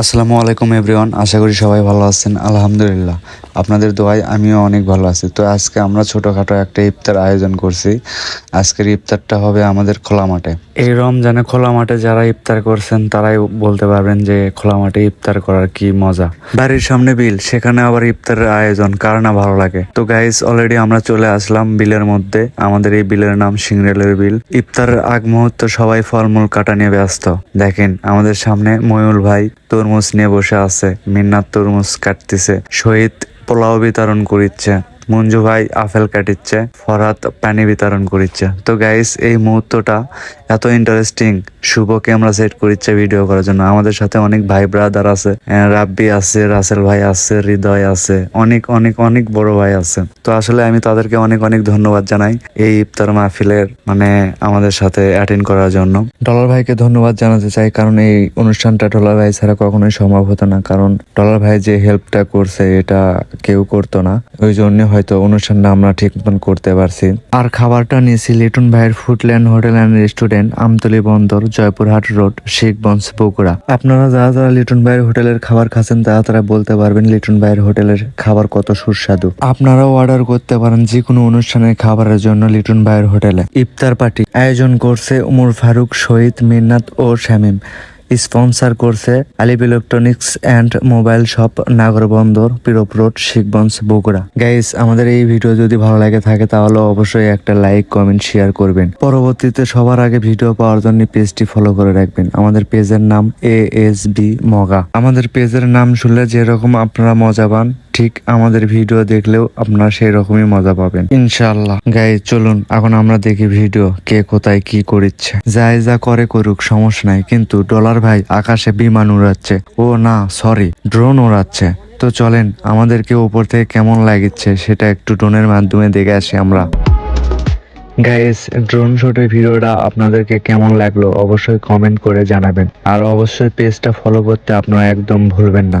আসসালামু আলাইকুম এভরিওয়ান। আশা করি সবাই ভালো আছেন। আলহামদুলিল্লাহ। আপনাদের দোয়ায় আমিও অনেক ভালো আছি। তো আজকে আমরা ছোটোখাটো একটা ইফতার আয়োজন করছি। আজকের ইফতারটা হবে আমাদের খোলা মাঠে। এই রমজানে খোলা মাঠে যারা ইফতার করছেন, তারাই বলতে পারবেন যে খোলা মাঠে ইফতার করার কি মজা। বাড়ির সামনে বিল, সেখানে আবার ইফতারের আয়োজন, কার না ভালো লাগে? তো গাইস অলরেডি আমরা চলে আসলাম বিলের মধ্যে। আমাদের এই বিলের নাম সিংরেলের বিল। ইফতারের আগ মুহূর্ত সবাই ফলমূল কাটা নিয়ে ব্যস্ত। দেখেন, আমাদের সামনে ময়ূল ভাই তরমুজ নিয়ে বসে আছে। মিন্নাত তরমুজ কাটতেছে। শহীদ পোলাও বিতরণ করিচ্ছে। মঞ্জু ভাই আপেল কাটিচ্ছে ফরাত পানি বিতরণ করিচ্ছে। তো গাইস এই মুহূর্তটা এত ইন্টারেস্টিং শুভ ক্যামেরা সেট করিচ্ছে ভিডিও করার জন্য। আমাদের সাথে অনেক ভাই ব্রাদার আছে রাব্বি আছে, রাসেল ভাই আছে, হৃদয় আছে, অনেক অনেক অনেক বড় ভাই আছে। তো আসলে আমি তাদেরকে অনেক অনেক ধন্যবাদ জানাই এই ইফতার মাহফিলের মানে আমাদের সাথে অ্যাটেন্ড করার জন্য। ডলার ভাইকে ধন্যবাদ জানাতে চাই, কারণ এই অনুষ্ঠানটা ডলার ভাই ছাড়া কখনোই সম্ভব হতো না। কারণ ডলার ভাই যে হেল্পটা করছে, এটা কেউ করতো না। ওই জন্য হয়তো অনুষ্ঠানটা আমরা ঠিক মতন করতে পারছি। আর খাবারটা নিয়েছি লিটন ভাইয়ের Foodland hotel and restaurant, Amtali Bandar, Joypurhat road শেখগঞ্জ Bogura. আপনারা যারা যারা লিটন ভাইয়ের হোটেলের খাবার খাচ্ছেন, তারা তারা বলতে পারবেন লিটন ভাইয়ের হোটেলের খাবার কত সুস্বাদু। আপনারাও অর্ডার করতে পারেন যে কোনো অনুষ্ঠানের খাবারের জন্য লিটন ভাইয়ের হোটেলে। ইফতার পার্টি আয়োজন করছে উমর ফারুক, শহীদ মিন্নাত ও শামীম। স্পন্সর করছে Alip electronics and mobile shop Nagarbandar, পিরোপ road, Shikhganj, Bogura. Guys আমাদের এই ভিডিও যদি ভালো লাগে থাকে, তাহলে অবশ্যই একটা লাইক কমেন্ট শেয়ার করবেন। পরবর্তীতে সবার আগে ভিডিও পাওয়ার জন্য পেজটি ফলো করে রাখবেন। আমাদের পেজের নাম এ এস বি মগা আমাদের পেজের নাম শুনলে যেরকম আপনারা মজা পান ঠিক আমাদের ভিডিও দেখলেও আপনারা সেই রকমই মজা পাবেন। ইনশাল্লাহ গাই চলুন, এখন আমরা দেখি ভিডিও কে কোথায় কি করিচ্ছে। যাই যা করে করুক, সমস্যা নাই। কিন্তু ডলার ভাই আকাশে বিমান উড়াচ্ছে। ও না, সরি, ড্রোন উড়াচ্ছে। তো চলেন, আমাদেরকে ওপর থেকে কেমন লাগিচ্ছে সেটা একটু ড্রোনের মাধ্যমে দেখে আসি আমরা। গাইস ড্রোন শটের ভিডিওটা আপনাদেরকে কেমন লাগল অবশ্যই কমেন্ট করে জানাবেন। আর অবশ্যই পেজটা ফলো করতে আপনারা একদম ভুলবেন না।